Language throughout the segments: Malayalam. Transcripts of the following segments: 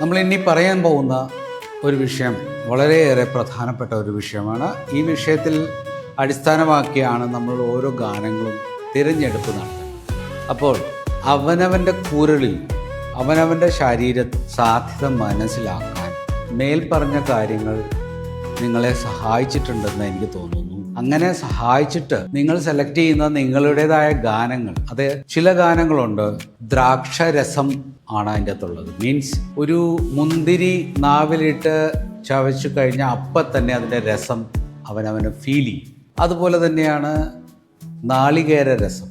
നമ്മളിനി പറയാൻ പോകുന്ന ഒരു വിഷയം വളരെയേറെ പ്രധാനപ്പെട്ട ഒരു വിഷയമാണ്. ഈ വിഷയത്തിൽ അടിസ്ഥാനമാക്കിയാണ് നമ്മൾ ഓരോ ഗാനങ്ങളും തിരഞ്ഞെടുപ്പ് നടത്തുന്നത്. അപ്പോൾ അവനവന്റെ കൂരളിൽ അവനവന്റെ ശരീര സാധ്യത മനസ്സിലാക്കാൻ മേൽപ്പറഞ്ഞ കാര്യങ്ങൾ നിങ്ങളെ സഹായിച്ചിട്ടുണ്ടെന്ന് എനിക്ക് തോന്നുന്നു. അങ്ങനെ സഹായിച്ചിട്ട് നിങ്ങൾ സെലക്ട് ചെയ്യുന്ന നിങ്ങളുടേതായ ഗാനങ്ങൾ അത് ചില ഗാനങ്ങളുണ്ട് ദ്രാക്ഷരസം ആണ് അതിന്റെ അകത്തുള്ളത്. മീൻസ് ഒരു മുന്തിരി നാവിലിട്ട് ചവച്ചു കഴിഞ്ഞാൽ അപ്പം തന്നെ അതിന്റെ രസം അവനവന് ഫീൽ ചെയ്യും. അതുപോലെ തന്നെയാണ് നാളികേര രസം.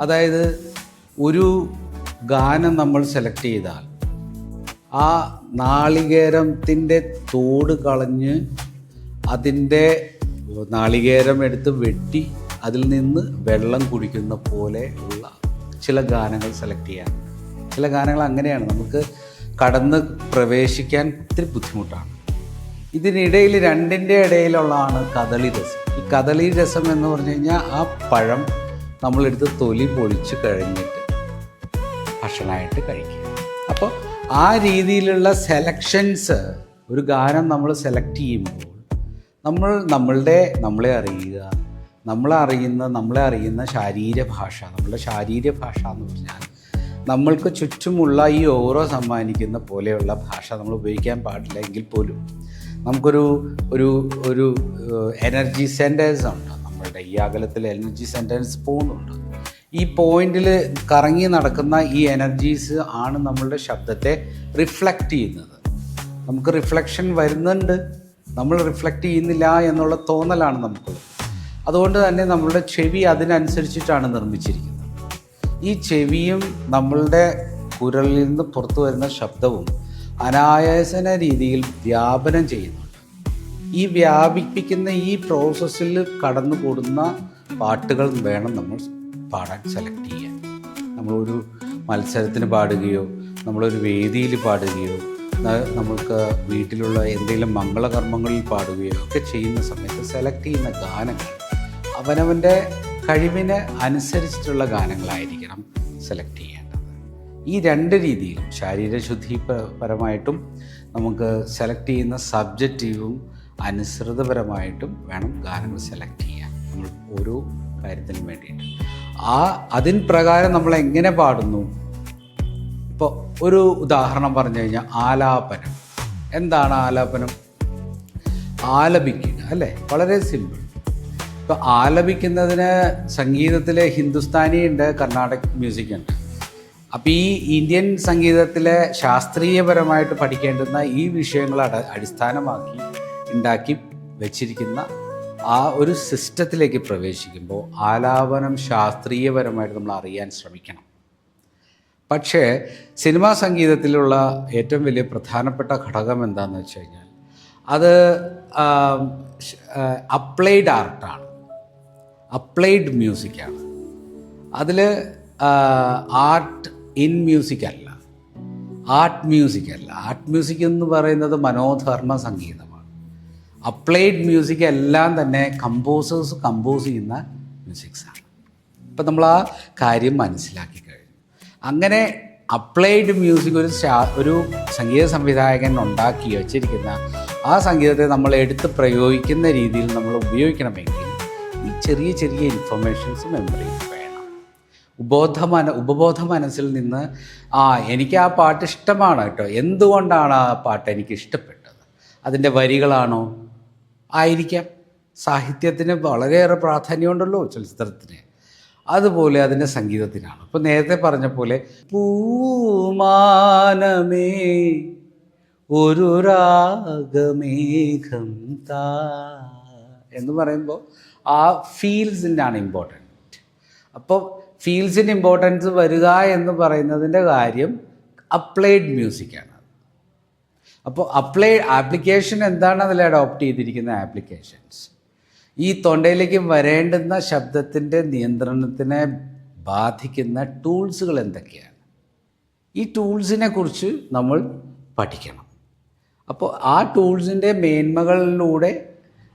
അതായത് ഒരു ഗാനം നമ്മൾ സെലക്ട് ചെയ്താൽ ആ നാളികേരത്തിന്റെ തോട് കളഞ്ഞ് അതിന്റെ നാളികേരം എടുത്ത് വെട്ടി അതിൽ നിന്ന് വെള്ളം കുടിക്കുന്ന പോലെ ഉള്ള ചില ഗാനങ്ങൾ സെലക്ട് ചെയ്യാൻ. ചില ഗാനങ്ങൾ അങ്ങനെയാണ്. നമുക്ക് കടന്ന് പ്രവേശിക്കാൻ ഇത്തിരി ബുദ്ധിമുട്ടാണ്. ഇതിനിടയിൽ രണ്ടിന്റെ ഇടയിലുള്ളതാണ് കദളി രസം. ഈ കദളി രസം എന്ന് പറഞ്ഞു കഴിഞ്ഞാൽ ആ പഴം നമ്മളെടുത്ത് തൊലി പൊളിച്ച് കഴിഞ്ഞിട്ട് ഭക്ഷണമായിട്ട് കഴിക്കുക. അപ്പോൾ ആ രീതിയിലുള്ള സെലക്ഷൻസ് ഒരു ഗാനം നമ്മൾ സെലക്ട് ചെയ്യുമ്പോൾ നമ്മൾ നമ്മളുടെ നമ്മളെ അറിയുക നമ്മളെ അറിയുന്ന നമ്മളെ അറിയുന്ന ശാരീരഭാഷ നമ്മളുടെ ശാരീരഭാഷ എന്ന് പറഞ്ഞാൽ നമ്മൾക്ക് ചുറ്റുമുള്ള ഈ ഓരോ സമ്മാനിക്കുന്ന പോലെയുള്ള ഭാഷ നമ്മൾ ഉപയോഗിക്കാൻ പാടില്ല എങ്കിൽ പോലും നമുക്കൊരു ഒരു ഒരു എനർജി സെന്റേഴ്സ് ഉണ്ട്. നമ്മളുടെ ഈ അകലത്തിൽ എനർജി സെന്റേഴ്സ് പോകുന്നുണ്ട്. ഈ പോയിന്റിൽ കറങ്ങി നടക്കുന്ന ഈ എനർജീസ് ആണ് നമ്മളുടെ ശബ്ദത്തെ റിഫ്ലക്റ്റ് ചെയ്യുന്നത്. നമുക്ക് റിഫ്ലക്ഷൻ വരുന്നുണ്ട്. നമ്മൾ റിഫ്ലക്റ്റ് ചെയ്യുന്നില്ല എന്നുള്ള തോന്നലാണ് നമുക്കുള്ളത്. അതുകൊണ്ട് തന്നെ നമ്മളുടെ ചെവി അതിനനുസരിച്ചിട്ടാണ് നിർമ്മിച്ചിരിക്കുന്നത്. ഈ ചെവിയും നമ്മളുടെ കുരലിൽ നിന്ന് പുറത്തു വരുന്ന ശബ്ദവും അനായാസന രീതിയിൽ വ്യാപനം ചെയ്യുന്നുണ്ട്. ഈ വ്യാപിപ്പിക്കുന്ന ഈ പ്രോസസ്സിൽ കടന്നു കൂടുന്ന പാട്ടുകൾ വേണം നമ്മൾ പാടാൻ സെലക്ട് ചെയ്യാൻ. നമ്മളൊരു മത്സരത്തിന് പാടുകയോ നമ്മളൊരു വേദിയിൽ പാടുകയോ ന- നമുക്ക് വീട്ടിലുള്ള എന്തെങ്കിലും മംഗളകർമ്മങ്ങളിൽ പാടുകയോ ഒക്കെ ചെയ്യുന്ന സമയത്ത് സെലക്ട് ചെയ്യുന്ന ഗാനങ്ങൾ അവനവന്റെ കഴിവിന് അനുസരിച്ചിട്ടുള്ള ഗാനങ്ങളായിരിക്കണം സെലക്ട് ചെയ്യേണ്ടത്. ഈ രണ്ട് രീതിയിലും ശാരീരശുദ്ധി പരമായിട്ടും നമുക്ക് സെലക്ട് ചെയ്യുന്ന സബ്ജക്റ്റീവും അനുസൃതപരമായിട്ടും വേണം ഗാനങ്ങൾ സെലക്ട് ചെയ്യാൻ. നമ്മൾ ഓരോ കാര്യത്തിനും വേണ്ടിയിട്ട്. ആ അതിൻ പ്രകാരം നമ്മൾ എങ്ങനെ പാടുന്നു? ഇപ്പോൾ ഒരു ഉദാഹരണം പറഞ്ഞു കഴിഞ്ഞാൽ ആലാപനം. എന്താണ് ആലാപനം? ആലപിക്കുക അല്ലേ? വളരെ സിമ്പിൾ ഇപ്പോൾ ആലപിക്കുന്നതിന് സംഗീതത്തിലെ ഹിന്ദുസ്ഥാനി ഉണ്ട് കർണാടക മ്യൂസിക് ഉണ്ട്. അപ്പോൾ ഈ ഇന്ത്യൻ സംഗീതത്തിലെ ശാസ്ത്രീയപരമായിട്ട് പഠിക്കേണ്ടുന്ന ഈ വിഷയങ്ങൾ അട അടിസ്ഥാനമാക്കി ഉണ്ടാക്കി വെച്ചിരിക്കുന്ന ആ ഒരു സിസ്റ്റത്തിലേക്ക് പ്രവേശിക്കുമ്പോൾ ആലാപനം ശാസ്ത്രീയപരമായിട്ട് നമ്മൾ അറിയാൻ ശ്രമിക്കണം. പക്ഷേ സിനിമാ സംഗീതത്തിലുള്ള ഏറ്റവും വലിയ പ്രധാനപ്പെട്ട ഘടകം എന്താണെന്ന് വെച്ച് കഴിഞ്ഞാൽ അത് അപ്ലൈഡ് ആർട്ടാണ്. അപ്ലൈഡ് മ്യൂസിക്കാണ്. അതിൽ ആർട്ട് ഇൻ മ്യൂസിക് അല്ല ആർട്ട് മ്യൂസിക് അല്ല ആർട്ട് മ്യൂസിക് എന്ന് പറയുന്നത് മനോധർമ്മ സംഗീതമാണ്. അപ്ലൈഡ് മ്യൂസിക് എല്ലാം തന്നെ കമ്പോസേഴ്സ് കമ്പോസ് ചെയ്യുന്ന മ്യൂസിക്സാണ്. ഇപ്പം നമ്മൾ ആ കാര്യം മനസ്സിലാക്കി അങ്ങനെ അപ്ലൈഡ് മ്യൂസിക് ഒരു ഒരു സംഗീത സംവിധായകൻ ഉണ്ടാക്കി വച്ചിരിക്കുന്ന ആ സംഗീതത്തെ നമ്മൾ എടുത്ത് പ്രയോഗിക്കുന്ന രീതിയിൽ നമ്മൾ ഉപയോഗിക്കണമെങ്കിൽ ഈ ചെറിയ ചെറിയ ഇൻഫർമേഷൻസ് മെമ്മറിയിൽ വേണം. ഉപബോധ മന ഉപബോധ മനസ്സിൽ നിന്ന് ആ എനിക്ക് ആ പാട്ട് ഇഷ്ടമാണ് കേട്ടോ. എന്തുകൊണ്ടാണ് ആ പാട്ട് എനിക്ക് ഇഷ്ടപ്പെട്ടത്? അതിന്റെ വരികളാണോ? ആയിരിക്കാം. സാഹിത്യത്തിന് വളരെയേറെ പ്രാധാന്യമുണ്ടല്ലോ ചലച്ചിത്രത്തിന്. അതുപോലെ അതിന്റെ സംഗീതത്തിനാണ്. ഇപ്പം നേരത്തെ പറഞ്ഞ പോലെ പൂമാനമേ ഒരു രാഗമേഘം താ എന്ന് പറയുമ്പോൾ ആ ഫീൽസിന്റെ ആണ് ഇമ്പോർട്ടന്റ് അപ്പോൾ ഫീൽസിന്റെ ഇമ്പോർട്ടൻസ് വരിക എന്ന് പറയുന്നതിന്റെ കാര്യം അപ്ലൈഡ് മ്യൂസിക്കാണ് അപ്പോൾ അപ്ലൈ ആപ്ലിക്കേഷൻ എന്താണ് അതിൽ അഡോപ്റ്റ് ചെയ്തിരിക്കുന്ന ആപ്ലിക്കേഷൻസ് ഈ തൊണ്ടയിലേക്ക് വരേണ്ടുന്ന ശബ്ദത്തിന്റെ നിയന്ത്രണത്തിനെ ബാധിക്കുന്ന ടൂൾസുകൾ എന്തൊക്കെയാണ്? ഈ ടൂൾസിനെ കുറിച്ച് നമ്മൾ പഠിക്കണം. അപ്പോൾ ആ ടൂൾസിന്റെ മേന്മകളിലൂടെ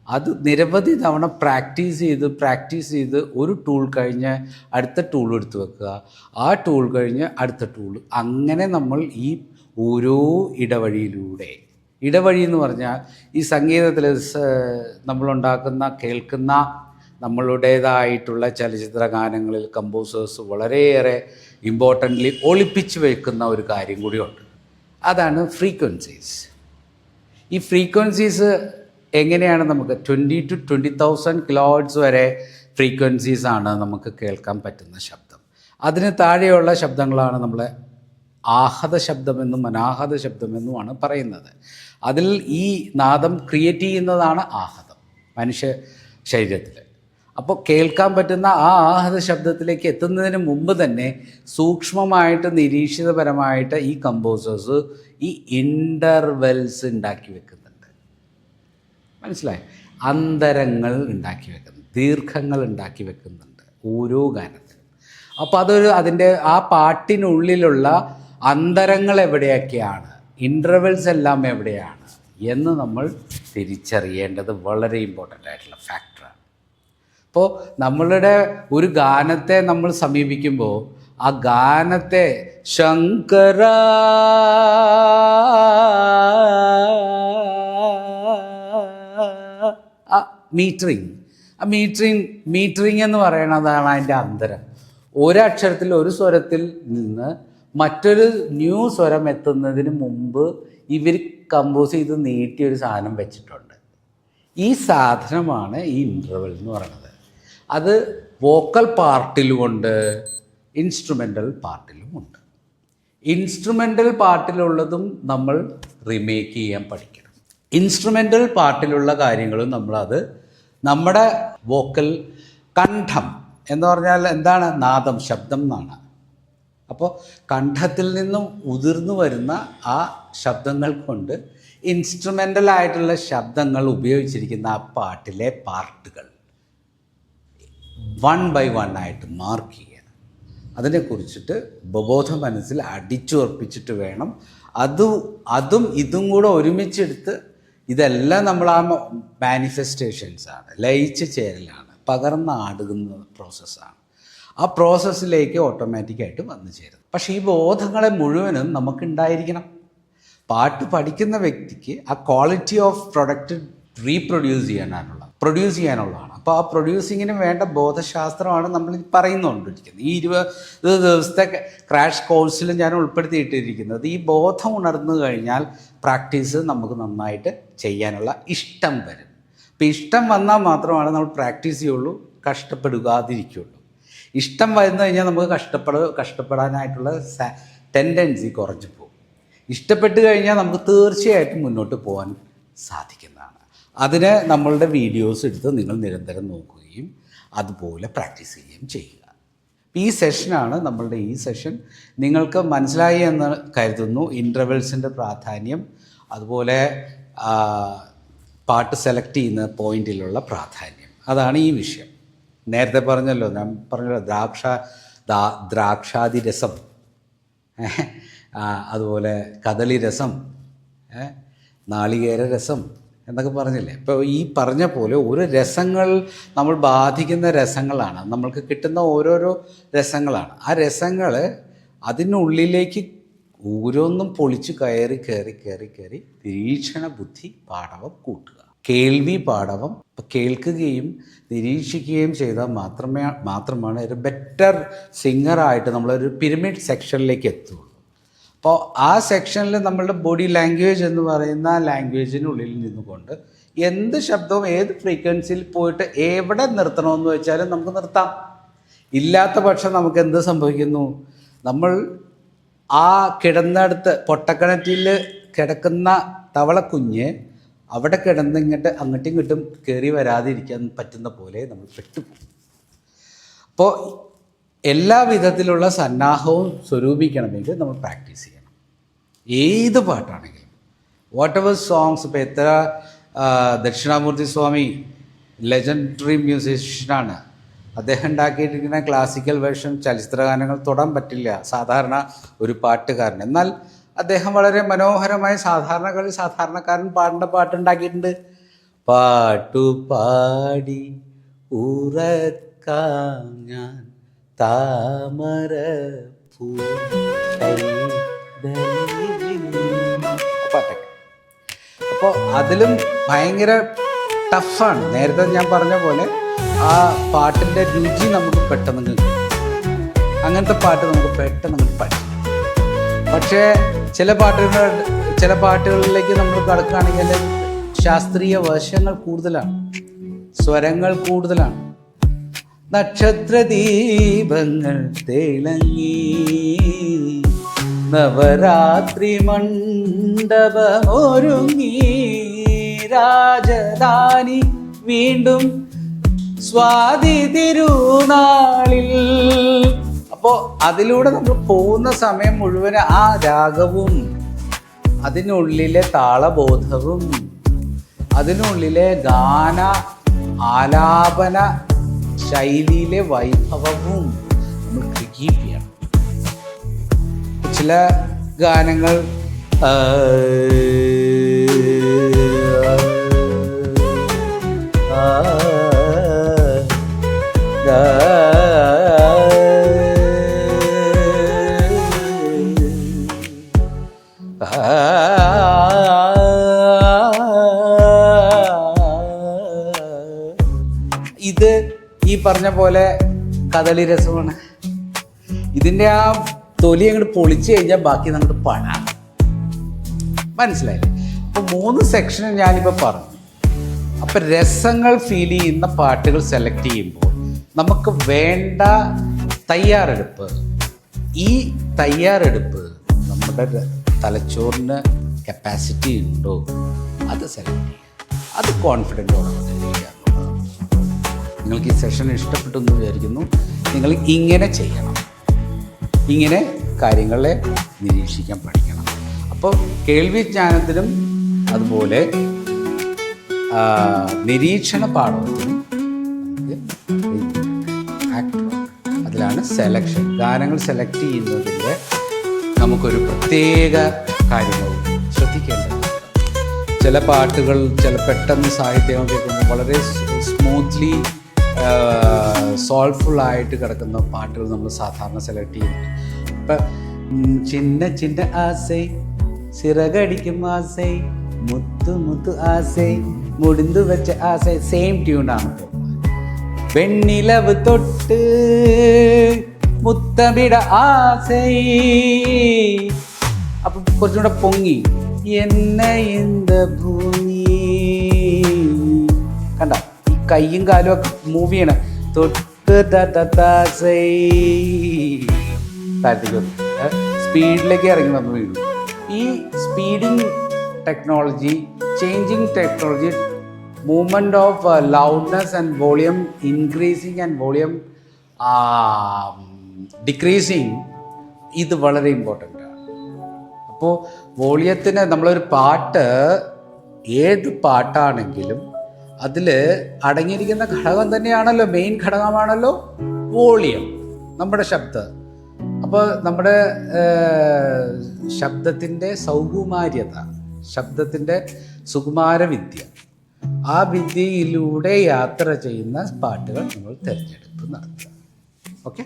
അത് നിരവധി തവണ പ്രാക്ടീസ് ചെയ്ത് പ്രാക്ടീസ് ചെയ്ത് ഒരു ടൂൾ കഴിഞ്ഞ് അടുത്ത ടൂൾ എടുത്ത് വെക്കുക. ആ ടൂൾ കഴിഞ്ഞ് അടുത്ത ടൂൾ. അങ്ങനെ നമ്മൾ ഈ ഓരോ ഇടവഴിയിലൂടെ ഇടവഴി എന്ന് പറഞ്ഞാൽ ഈ സംഗീതത്തിൽ നമ്മളുണ്ടാക്കുന്ന കേൾക്കുന്ന നമ്മളുടേതായിട്ടുള്ള ചലച്ചിത്ര ഗാനങ്ങളിൽ കമ്പോസേഴ്സ് വളരെയേറെ ഇമ്പോർട്ടന്റ്ലി ഒളിപ്പിച്ച് വെക്കുന്ന ഒരു കാര്യം കൂടിയുണ്ട്. അതാണ് ഫ്രീക്വൻസീസ്. ഈ ഫ്രീക്വൻസീസ് എങ്ങനെയാണ് നമുക്ക് twenty to twenty thousand kilohertz വരെ ഫ്രീക്വൻസീസ് ആണ് നമുക്ക് കേൾക്കാൻ പറ്റുന്ന ശബ്ദം. അതിന് താഴെയുള്ള ശബ്ദങ്ങളാണ് നമ്മളെ ആഹത ശബ്ദമെന്നും അനാഹത ശബ്ദമെന്നുമാണ് പറയുന്നത്. അതിൽ ഈ നാദം ക്രിയേറ്റ് ചെയ്യുന്നതാണ് ആഹതം മനുഷ്യ ശരീരത്തിൽ അപ്പോൾ കേൾക്കാൻ പറ്റുന്ന ആ ആഹത ശബ്ദത്തിലേക്ക് എത്തുന്നതിന് മുമ്പ് തന്നെ സൂക്ഷ്മമായിട്ട് നിരീക്ഷിതപരമായിട്ട് ഈ കമ്പോസേഴ്സ് ഈ ഇന്റർവെൽസ് ഉണ്ടാക്കി വെക്കുന്നുണ്ട്. മനസ്സിലായി? അന്തരങ്ങൾ ഉണ്ടാക്കി വെക്കുന്നു ദീർഘങ്ങൾ ഉണ്ടാക്കി വെക്കുന്നുണ്ട് ഓരോ ഗാനത്തിലും. അപ്പോൾ അതൊരു അതിന്റെ ആ പാട്ടിനുള്ളിലുള്ള അന്തരങ്ങൾ എവിടെയൊക്കെയാണ്? ഇന്റർവെൽസ് എല്ലാം എവിടെയാണ് എന്ന് നമ്മൾ തിരിച്ചറിയേണ്ടത് വളരെ ഇമ്പോർട്ടന്റ് ആയിട്ടുള്ള ഫാക്ടറാണ് അപ്പോൾ നമ്മളുടെ ഒരു ഗാനത്തെ നമ്മൾ സമീപിക്കുമ്പോൾ ആ ഗാനത്തെ ശങ്കര മീറ്ററിങ് ആ മീറ്ററിങ് മീറ്ററിങ് എന്ന് പറയുന്നതാണ് അതിന്റെ അന്തരം. ഒരക്ഷരത്തിൽ ഒരു സ്വരത്തിൽ നിന്ന് മറ്റൊരു ന്യൂ സ്വരം എത്തുന്നതിന് മുമ്പ് ഇവർ കമ്പോസ് ചെയ്ത് നീട്ടിയ ഒരു സാധനം വെച്ചിട്ടുണ്ട്. ഈ സാധനമാണ് ഈ ഇന്റർവെൽ എന്ന് പറയുന്നത്. അത് വോക്കൽ പാർട്ടിലുമുണ്ട് ഇൻസ്ട്രുമെന്റൽ പാർട്ടിലുമുണ്ട് ഇൻസ്ട്രുമെന്റൽ പാർട്ടിലുള്ളതും നമ്മൾ റിമേക്ക് ചെയ്യാൻ പഠിക്കണം. ഇൻസ്ട്രുമെന്റൽ പാർട്ടിലുള്ള കാര്യങ്ങളും നമ്മളത് നമ്മുടെ വോക്കൽ കണ്ഠം എന്ന് പറഞ്ഞാൽ എന്താണ്? നാദം ശബ്ദം എന്നാണ്. അപ്പോൾ കണ്ഠത്തിൽ നിന്നും ഉതിർന്നു വരുന്ന ആ ശബ്ദങ്ങൾ കൊണ്ട് ഇൻസ്ട്രുമെന്റൽ ആയിട്ടുള്ള ശബ്ദങ്ങൾ ഉപയോഗിച്ചിരിക്കുന്ന ആ പാട്ടിലെ പാർട്ടുകൾ വൺ ബൈ വൺ ആയിട്ട് മാർക്ക് ചെയ്യണം. അതിനെക്കുറിച്ചിട്ട് ഉപബോധ മനസ്സിൽ അടിച്ചുറപ്പിച്ചിട്ട് വേണം. അത് അതും ഇതും കൂടെ ഒരുമിച്ചെടുത്ത് ഇതെല്ലാം നമ്മൾ ആ മാനിഫെസ്റ്റേഷൻസാണ് ലയിച്ച് ചേരലാണ്. പകർന്നാടുന്ന പ്രോസസ്സാണ് ആ പ്രോസസ്സിലേക്ക് ഓട്ടോമാറ്റിക്കായിട്ട് വന്നു ചേരും. പക്ഷേ ഈ ബോധങ്ങളെ മുഴുവനും നമുക്കുണ്ടായിരിക്കണം. പാട്ട് പഠിക്കുന്ന വ്യക്തിക്ക് ആ ക്വാളിറ്റി ഓഫ് പ്രൊഡക്റ്റ് റീപ്രൊഡ്യൂസ് ചെയ്യാനാണുള്ള പ്രൊഡ്യൂസ് ചെയ്യാനുള്ളതാണ്. അപ്പോൾ ആ പ്രൊഡ്യൂസിങ്ങിന് വേണ്ട ബോധശാസ്ത്രമാണ് നമ്മൾ പറയുന്നുകൊണ്ടിരിക്കുന്നത്. ഈ ഇരുപത് ദിവസത്തെ ക്രാഷ് കോഴ്സിൽ ഞാൻ ഉൾപ്പെടുത്തിയിട്ടിരിക്കുന്നത് ഈ ബോധം ഉണർന്നു കഴിഞ്ഞാൽ പ്രാക്ടീസ് നമുക്ക് നന്നായിട്ട് ചെയ്യാനുള്ള ഇഷ്ടം വരും. അപ്പോൾ ഇഷ്ടം വന്നാൽ മാത്രമാണ് നമ്മൾ പ്രാക്ടീസ് ചെയ്യുള്ളൂ. കഷ്ടപ്പെടുകാതിരിക്കുള്ളൂ ഇഷ്ടം വരുന്നു കഴിഞ്ഞാൽ നമുക്ക് കഷ്ടപ്പെട കഷ്ടപ്പെടാനായിട്ടുള്ള ടെൻഡൻസി കുറഞ്ഞു പോകും. ഇഷ്ടപ്പെട്ട് കഴിഞ്ഞാൽ നമുക്ക് തീർച്ചയായിട്ടും മുന്നോട്ട് പോകാൻ സാധിക്കുന്നതാണ്. അതിന് നമ്മളുടെ വീഡിയോസ് എടുത്ത് നിങ്ങൾ നിരന്തരം നോക്കുകയും അതുപോലെ പ്രാക്ടീസ് ചെയ്യുകയും ചെയ്യുക. ഈ സെഷനാണ് നമ്മളുടെ ഈ സെഷൻ നിങ്ങൾക്ക് മനസ്സിലായി എന്ന് കരുതുന്നു. ഇന്റർവെൽസിന്റെ പ്രാധാന്യം അതുപോലെ പാട്ട് സെലക്ട് ചെയ്യുന്ന പോയിന്റിലുള്ള പ്രാധാന്യം. അതാണ് ഈ വിഷയം. നേരത്തെ പറഞ്ഞല്ലോ ഞാൻ പറഞ്ഞല്ലോ ദ്രാക്ഷ ദാ ദ്രാക്ഷാതി രസം. അതുപോലെ കദളി രസം നാളികേര രസം എന്നൊക്കെ പറഞ്ഞില്ലേ. ഇപ്പോൾ ഈ പറഞ്ഞ പോലെ ഓരോ രസങ്ങൾ നമ്മൾ ബാധിക്കുന്ന രസങ്ങളാണ്. നമ്മൾക്ക് കിട്ടുന്ന ഓരോരോ രസങ്ങളാണ്. ആ രസങ്ങൾ അതിനുള്ളിലേക്ക് ഓരോന്നും പൊളിച്ച് കയറി കയറി കയറി കയറി നിരീക്ഷണ ബുദ്ധി പാടവം കൂട്ടുക. കേൾവി പാഠവം കേൾക്കുകയും നിരീക്ഷിക്കുകയും ചെയ്താൽ മാത്രമേ മാത്രമാണ് ഒരു ബെറ്റർ സിംഗറായിട്ട് നമ്മളൊരു പിരമിഡ് സെക്ഷനിലേക്ക് എത്തുള്ളൂ. അപ്പോൾ ആ സെക്ഷനിൽ നമ്മളുടെ ബോഡി ലാംഗ്വേജ് എന്ന് പറയുന്ന ലാംഗ്വേജിനുള്ളിൽ നിന്നുകൊണ്ട് എന്ത് ശബ്ദവും ഏത് ഫ്രീക്വൻസിയിൽ പോയിട്ട് എവിടെ നിർത്തണമെന്ന് വെച്ചാലും നമുക്ക് നിർത്താം. ഇല്ലാത്ത പക്ഷം നമുക്ക് എന്ത് സംഭവിക്കുന്നു? നമ്മൾ ആ കിടന്നടുത്ത് പൊട്ടക്കിണറ്റിൽ കിടക്കുന്ന തവളക്കുഞ്ഞ് അവിടെ കിടന്ന് ഇങ്ങോട്ട് അങ്ങോട്ടും ഇങ്ങോട്ടും കയറി വരാതിരിക്കാൻ പറ്റുന്ന പോലെ നമ്മൾ പെട്ടുപോകും. അപ്പോൾ എല്ലാ വിധത്തിലുള്ള സന്നാഹവും സ്വരൂപിക്കണമെങ്കിൽ നമ്മൾ പ്രാക്ടീസ് ചെയ്യണം. ഏത് പാട്ടാണെങ്കിലും. വാട്ട് എവർ സോങ്സ് ഇപ്പോൾ എത്ര ദക്ഷിണാമൂർത്തി സ്വാമി ലെജൻഡറി മ്യൂസീഷ്യനാണ് അദ്ദേഹം ഉണ്ടാക്കിയിരിക്കുന്ന ക്ലാസിക്കൽ വേർഷൻ ചലച്ചിത്ര ഗാനങ്ങൾ തൊടാൻ പറ്റില്ല. സാധാരണ ഒരു പാട്ടുകാരൻ. എന്നാൽ അദ്ദേഹം വളരെ മനോഹരമായി സാധാരണ സാധാരണക്കാരൻ പാടേണ്ട പാട്ടുണ്ടാക്കിയിട്ടുണ്ട്. പാട്ടു പാടി ഉറക്കാം ഞാൻ താമര പാട്ടൊക്കെ. അപ്പോൾ അതിലും ഭയങ്കര ടഫാണ്. നേരത്തെ ഞാൻ പറഞ്ഞ പോലെ ആ പാട്ടിന്റെ രുചി നമുക്ക് പെട്ടെന്ന് അങ്ങനത്തെ പാട്ട് നമുക്ക് പെട്ടെന്ന് പഠിക്കും. പക്ഷേ ചില പാട്ടുകൾ ചില പാട്ടുകളിലേക്ക് നമ്മൾ കടക്കുകയാണെങ്കിൽ ശാസ്ത്രീയ വശങ്ങൾ കൂടുതലാണ് സ്വരങ്ങൾ കൂടുതലാണ്. നക്ഷത്ര ദീപങ്ങൾ തിളങ്ങി നവരാത്രി മണ്ഡപമൊരുങ്ങി രാജധാനി വീണ്ടും സ്വാതി തിരുനാളിൽ അപ്പോൾ അതിലൂടെ നമ്മൾ പോകുന്ന സമയം മുഴുവൻ ആ രാഗവും അതിനുള്ളിലെ താളബോധവും അതിനുള്ളിലെ ഗാന ആലാപന ശൈലിയിലെ വൈഭവവും നമ്മൾ കീപ്പ് ചെയ്യണം ചില ഗാനങ്ങൾ ആ, പറഞ്ഞ പോലെ കദളി രസമാണ്. ഇതിന്റെ ആ തൊലി അങ്ങോട്ട് പൊളിച്ചു കഴിഞ്ഞാൽ ബാക്കി നമുക്ക് പണ. മനസ്സിലായി അപ്പോൾ മൂന്ന് സെക്ഷൻ ഞാനിപ്പോൾ പറഞ്ഞു. അപ്പം രസങ്ങൾ ഫീൽ ചെയ്യുന്ന പാട്ടുകൾ സെലക്ട് ചെയ്യുമ്പോൾ നമുക്ക് വേണ്ട തയ്യാറെടുപ്പ് ഈ തയ്യാറെടുപ്പ് നമ്മുടെ തലച്ചോറിന് കപ്പാസിറ്റി ഉണ്ടോ? അത് സെലക്ട് ചെയ്യുക അത് കോൺഫിഡന്റ് എന്നുള്ളതാണ്. നിങ്ങൾക്ക് ഈ സെഷൻ ഇഷ്ടപ്പെട്ടു എന്ന് വിചാരിക്കുന്നു. നിങ്ങൾ ഇങ്ങനെ ചെയ്യണം. ഇങ്ങനെ കാര്യങ്ങളെ നിരീക്ഷിക്കാൻ പഠിക്കണം. അപ്പോൾ കേൾവി ജ്ഞാനത്തിനും അതുപോലെ നിരീക്ഷണ പാഠത്തിനും അതിലാണ് സെലക്ഷൻ ഗാനങ്ങൾ സെലക്ട് ചെയ്യുന്നതിന്റെ നമുക്കൊരു പ്രത്യേക കാര്യങ്ങളും ശ്രദ്ധിക്കേണ്ടത് ചില പാട്ടുകൾ ചില പെട്ടെന്ന് സാഹിത്യങ്ങൾ കേൾക്കുമ്പോൾ വളരെ സ്മൂത്ത്ലി സോൾഫുൾ ആയിട്ട് കിടക്കുന്ന പാട്ടുകൾ നമ്മൾ സാധാരണ സെലക്ട് ചെയ്യുന്നുണ്ട് ഇപ്പം ഉം, ചിന്ന ചിന്ന ആസൈ സിറകടിക്കും ആസൈ മുത്തു മുത്തു ആസൈ മുടിന്തു വെച്ച ആസൈ സെയിം ട്യൂണാണ് ഇപ്പോൾ വെണ്ണിലവ് തൊട്ട് മുത്തമിട ആസൈ. അപ്പൊ കുറച്ചും കൂടെ പൊങ്ങി. എന്നെ ഇന്ത ഭൂമി കണ്ട ഈ കൈയും കാലും ഒക്കെ മൂവ് ചെയ്യണം. തൊട്ട് സ്പീഡിലേക്ക് ഇറങ്ങി വന്ന് വീണു. ഈ speeding technology changing technology movement of loudness and volume increasing and volume decreasing ഇത് വളരെ ഇമ്പോർട്ടന്റ് ആണ്. അപ്പോൾ വോളിയത്തിന് നമ്മളൊരു പാട്ട് ഏത് പാട്ടാണെങ്കിലും അതിൽ അടങ്ങിയിരിക്കുന്ന ഘടകം തന്നെയാണല്ലോ മെയിൻ ഘടകമാണല്ലോ വോളിയം നമ്മുടെ ശബ്ദം. അപ്പോൾ നമ്മുടെ ശബ്ദത്തിന്റെ സൗകുമാര്യത ശബ്ദത്തിന്റെ സുകുമാരവിദ്യ ആ വിദ്യയിലൂടെ യാത്ര ചെയ്യുന്ന പാട്ടുകൾ നമ്മൾ തിരഞ്ഞെടുപ്പ് നടത്തുക. ഓക്കെ?